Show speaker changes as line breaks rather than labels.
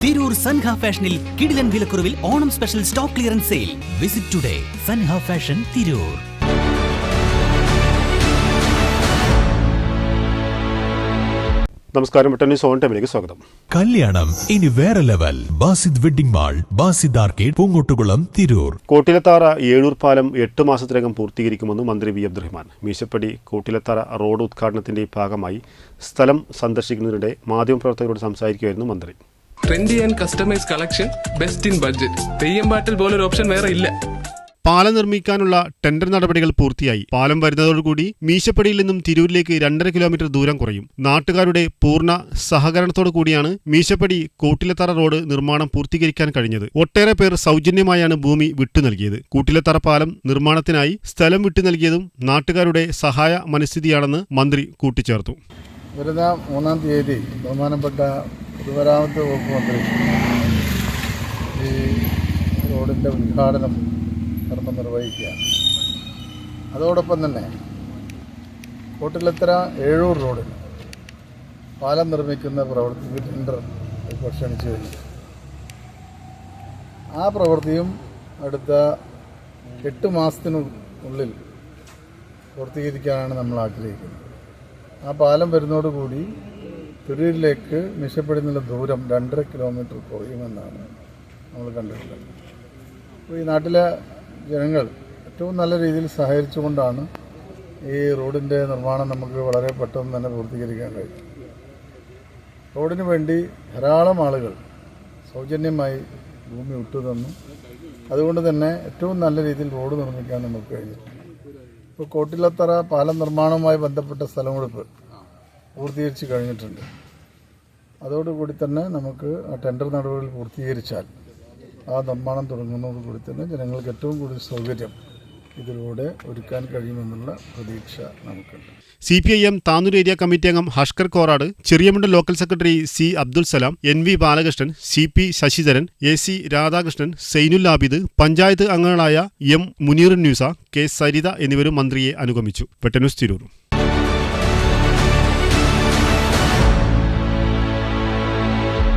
തിരൂർ സൻഹ ഫാഷനിൽ കിടിലൻ വിലക്കുറവിൽ Onam special stock clearance sale. Visit today Sanha fashion Tirur.
നമസ്കാരം സോൺ ടൈമിലേക്ക് സ്വാഗതം.
കല്യാണം ഇനി വേറെ level. Basid wedding mall Basid arcade Poongottukulam Tirur.
Kottilathara Ezhur പാലം എട്ട് മാസത്തിനകം പൂർത്തീകരിക്കുമെന്ന് മന്ത്രി വി അബ്ദുറഹ്മാൻ. മീശപ്പടി കോട്ടിലത്താറ റോഡ് ഉദ്ഘാടനത്തിന്റെ ഭാഗമായി സ്ഥലം സന്ദർശിക്കുന്നതിനിടെ മാധ്യമപ്രവർത്തകരോട് സംസാരിക്കുകയായിരുന്നു മന്ത്രി.
Trendy and customise collection best in budget Theyyam പാട്ടിൽ ഒരു ഓപ്ഷൻ വേറെ ഇല്ല.
പാലം നിർമ്മിക്കാനുള്ള ടെൻഡർ നടപടികൾ പൂർത്തിയായി. പാലം വരുന്നതോടുകൂടി മീശപ്പടിയിൽ നിന്നും തിരൂരിലേക്ക് രണ്ടര കിലോമീറ്റർ ദൂരം കുറയും. നാട്ടുകാരുടെ പൂർണ സഹകരണത്തോടു കൂടിയാണ് മീശപ്പടി കൂട്ടിലത്തറ റോഡ് നിർമ്മാണം പൂർത്തീകരിക്കാൻ കഴിഞ്ഞത്. ഒട്ടേറെ പേർ സൗജന്യമായാണ് ഭൂമി വിട്ടു നൽകിയത്. കൂട്ടിലത്തറ പാലം നിർമ്മാണത്തിനായി സ്ഥലം വിട്ടു നൽകിയതും നാട്ടുകാരുടെ സഹായ മനസ്ഥിതിയാണെന്ന് മന്ത്രി കൂട്ടിച്ചേർത്തു.
വരുന്ന മൂന്നാം തീയതി ബഹുമാനപ്പെട്ട പൊതുമരാമത്ത് വകുപ്പ് മന്ത്രി ഈ റോഡിന്റെ ഉദ്ഘാടനം കർമ്മം നിർവഹിക്കുക. അതോടൊപ്പം തന്നെ കോട്ടിലത്തറ ഏഴൂർ റോഡിൽ പാലം നിർമ്മിക്കുന്ന പ്രവൃത്തി ടെൻഡർ ഇപ്പോൾ കഴിഞ്ഞു. ആ പ്രവൃത്തിയും അടുത്ത എട്ട് മാസത്തിനുള്ളിൽ പൂർത്തീകരിക്കാനാണ് നമ്മൾ ആഗ്രഹിക്കുന്നത്. ആ പാലം വരുന്നതോടുകൂടി തിരൂരിലേക്ക് മിശപ്പെടുന്നുള്ള ദൂരം രണ്ടര കിലോമീറ്റർ കുറയുമെന്നാണ് നമ്മൾ കണ്ടിട്ടുള്ളത്. അപ്പോൾ ഈ നാട്ടിലെ ജനങ്ങൾ ഏറ്റവും നല്ല രീതിയിൽ സഹകരിച്ചുകൊണ്ടാണ് ഈ റോഡിന്റെ നിർമ്മാണം നമുക്ക് വളരെ പെട്ടെന്ന് തന്നെ പൂർത്തീകരിക്കാൻ കഴിയും റോഡിന് വേണ്ടി ധാരാളം ആളുകൾ സൗജന്യമായി ഭൂമി വിട്ടുതന്നു. അതുകൊണ്ട് തന്നെ ഏറ്റവും നല്ല രീതിയിൽ റോഡ് നിർമ്മിക്കാൻ നമുക്ക് കഴിഞ്ഞു ഇപ്പോൾ കോട്ടിലത്തറ പാലം നിർമ്മാണവുമായി ബന്ധപ്പെട്ട സ്ഥലമെടുപ്പ് പൂർത്തീകരിച്ച് കഴിഞ്ഞിട്ടുണ്ട്. അതോടുകൂടി തന്നെ നമുക്ക് ആ ടെൻഡർ നടപടികൾ പൂർത്തീകരിച്ചാൽ ആ നിർമ്മാണം തുടങ്ങുന്നതോടുകൂടി തന്നെ ജനങ്ങൾക്ക് ഏറ്റവും കൂടുതൽ സൗകര്യം ഇതിലൂടെ ഒരുക്കാൻ കഴിയുമെന്നുള്ള പ്രതീക്ഷ നമുക്കുണ്ട്.
C P I M Tanur area committee അംഗം Hashkar Korad Cheriyamunda local secretary C Abdul Salam N V Balakrishnan C P Sasidharan A C Radhakrishnan Zainul Abid panchayat അംഗങ്ങളായ എം മുനീർ ന്യൂസ കെ സരിത എന്നിവരും മന്ത്രിയെ അനുഗമിച്ചു. വെട്ടന്യൂസ് തിരൂർ.